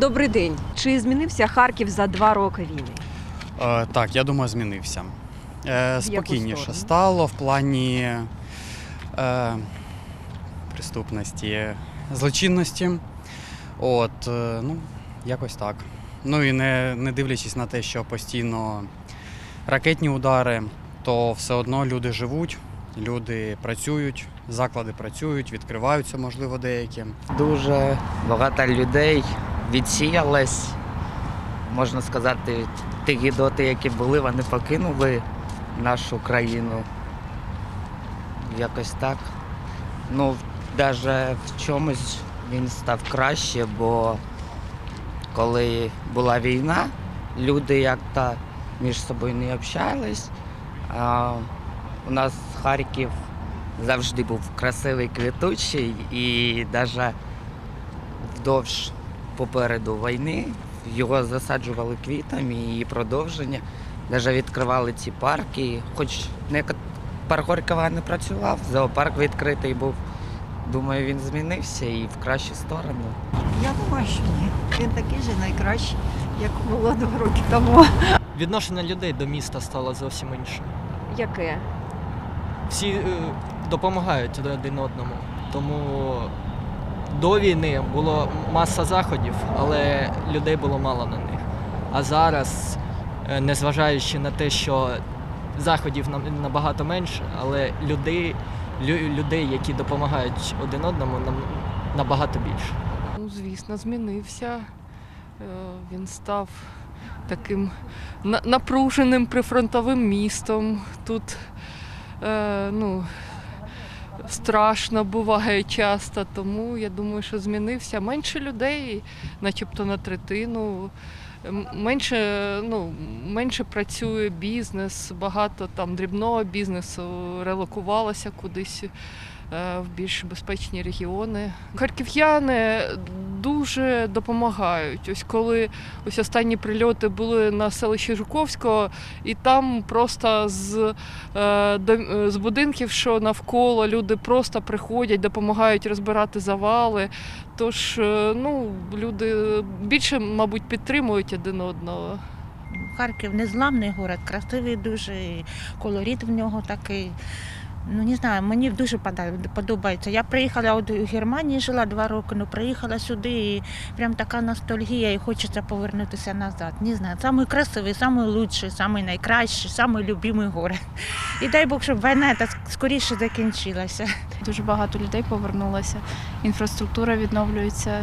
Добрий день. Чи змінився Харків за два роки війни? Е, так, я думаю, змінився. Е, спокійніше стало в плані е, преступності, злочинності. От, е, ну, якось так. Ну і не, не дивлячись на те, що постійно ракетні удари, то все одно люди живуть, люди працюють, заклади працюють, відкриваються, можливо, деякі. Дуже багато людей відсіялось. Можна сказати, ті гідоти, які були, вони покинули нашу країну. Якось так. Ну, навіть в чомусь він став краще, бо коли була війна, люди як-то між собою не общались. А у нас Харків завжди був красивий, квітучий і навіть вдовж попереду війни його засаджували квітами і продовження. Навіть відкривали ці парки. Хоч не парк Горького не працював, зоопарк відкритий був. Думаю, він змінився і в кращу сторону. Я думаю, що ні. Він такий же найкращий, як було два роки тому. Відношення людей до міста стало зовсім іншим. Яке? Всі е, допомагають один одному. Тому до війни було маса заходів, але людей було мало на них. А зараз, е, незважаючи на те, що заходів набагато менше, але людей, людей, які допомагають один одному, нам набагато більше. Ну, звісно, змінився. Е, Він став таким напруженим прифронтовим містом. Тут е, ну, страшно буває часто, тому я думаю, що змінився. Менше людей, начебто на третину. Менше, ну, менше працює бізнес, багато там дрібного бізнесу релокувалося кудись е, в більш безпечні регіони. Харків'яни дуже допомагають. Ось коли ось останні прильоти були на селищі Жуковського, і там просто з, е, е, з будинків, що навколо люди просто приходять, допомагають розбирати завали. Тож е, ну, люди більше, мабуть, підтримують один одного. Харків незламний город, красивий дуже, колорит в нього такий. Ну не знаю, мені дуже подобається. Я приїхала от у Германії, жила два роки, ну приїхала сюди і прям така ностальгія, і хочеться повернутися назад. Не знаю, самий красивий, самий лучший, самий найкращий, самий любимий город. І дай Бог, щоб війна та скоріше закінчилася. Дуже багато людей повернулося, інфраструктура відновлюється,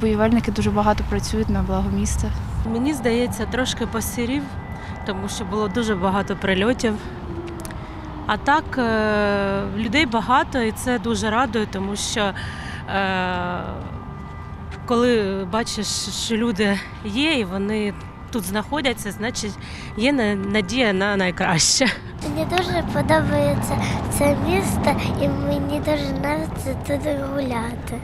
будівельники дуже багато працюють на благо міста. Мені здається, трошки посірів, тому що було дуже багато прильотів. А так, е, людей багато і це дуже радує, тому що е, коли бачиш, що люди є і вони тут знаходяться, значить є надія на найкраще. Мені дуже подобається це місто і мені дуже подобається тут гуляти.